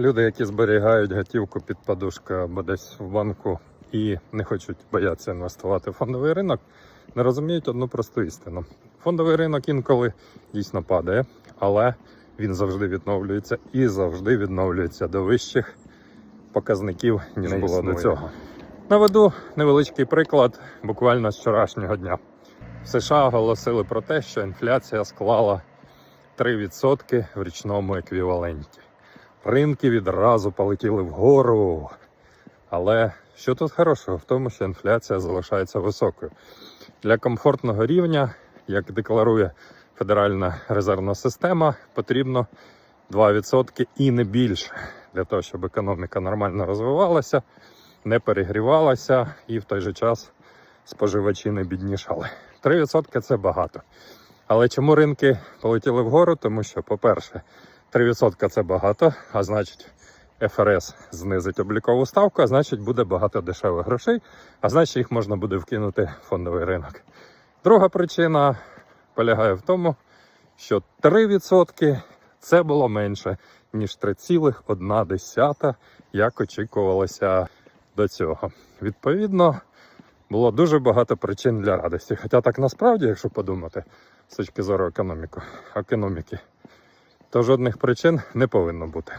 Люди, які зберігають готівку під подушкою або десь в банку і не хочуть боятися інвестувати в фондовий ринок, не розуміють одну просту істину. Фондовий ринок інколи дійсно падає, але він завжди відновлюється і завжди відновлюється до вищих показників, ніж Не було існує. до цього. Наведу невеличкий приклад буквально з вчорашнього дня. В США оголосили про те, що інфляція склала 3% в річному еквіваленті. Ринки відразу полетіли вгору. Але що тут хорошого в тому, що інфляція залишається високою. Для комфортного рівня, як декларує Федеральна резервна система, потрібно 2% і не більше для того, щоб економіка нормально розвивалася, не перегрівалася і в той же час споживачі не біднішали. 3% це багато. Але чому ринки полетіли вгору? Тому що, по-перше, 3% це багато, а значить, ФРС знизить облікову ставку, а значить, буде багато дешевих грошей, а значить, їх можна буде вкинути в фондовий ринок. Друга причина полягає в тому, що 3% це було менше, ніж 3,1, як очікувалося до цього. Відповідно, було дуже багато причин для радості. Хоча так насправді, якщо подумати, з точки зору економіки, то жодних причин не повинно бути.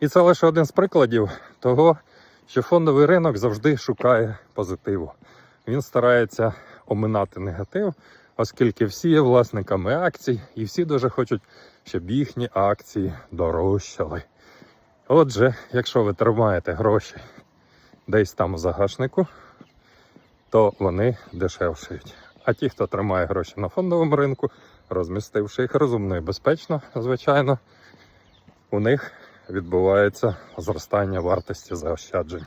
І це лише один з прикладів того, що фондовий ринок завжди шукає позитиву. Він старається оминати негатив, оскільки всі є власниками акцій, і всі дуже хочуть, щоб їхні акції дорожчали. Отже, якщо ви тримаєте гроші десь там у загашнику, то вони дешевшають. А ті, хто тримає гроші на фондовому ринку, розмістивши їх розумно і безпечно, звичайно, у них відбувається зростання вартості заощаджень.